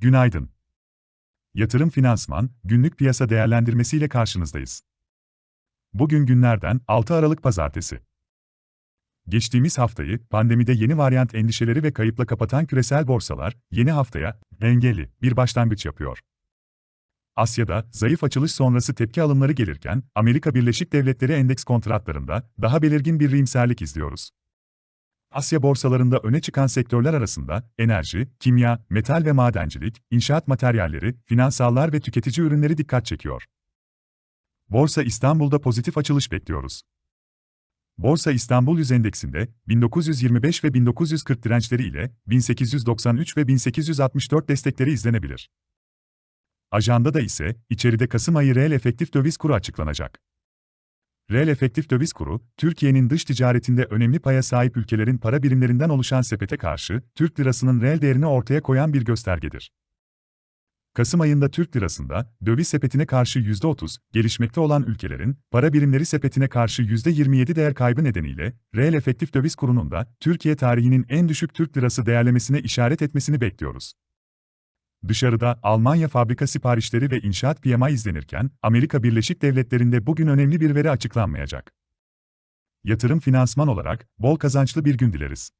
günaydın. Yatırım Finansman, günlük piyasa değerlendirmesiyle karşınızdayız. Bugün günlerden 6 Aralık Pazartesi. Geçtiğimiz haftayı pandemide yeni varyant endişeleri ve kayıpla kapatan küresel borsalar, yeni haftaya dengeli bir başlangıç yapıyor. Asya'da zayıf açılış sonrası tepki alımları gelirken, Amerika Birleşik Devletleri endeks kontratlarında daha belirgin bir iyimserlik izliyoruz. Asya borsalarında öne çıkan sektörler arasında enerji, kimya, metal ve madencilik, inşaat materyalleri, finansallar ve tüketici ürünleri dikkat çekiyor. Borsa İstanbul'da pozitif açılış bekliyoruz. Borsa İstanbul Yüz Endeksinde 1925 ve 1940 dirençleri ile 1893 ve 1864 destekleri izlenebilir. Ajandada ise içeride Kasım ayı reel efektif döviz kuru açıklanacak. Reel efektif döviz kuru, Türkiye'nin dış ticaretinde önemli paya sahip ülkelerin para birimlerinden oluşan sepete karşı Türk lirasının reel değerini ortaya koyan bir göstergedir. Kasım ayında Türk lirasında döviz sepetine karşı %30, gelişmekte olan ülkelerin para birimleri sepetine karşı %27 değer kaybı nedeniyle reel efektif döviz kurunun da Türkiye tarihinin en düşük Türk lirası değerlemesine işaret etmesini bekliyoruz. Dışarıda Almanya fabrika siparişleri ve inşaat PMI izlenirken, Amerika Birleşik Devletleri'nde bugün önemli bir veri açıklanmayacak. Yatırım finansman olarak bol kazançlı bir gün dileriz.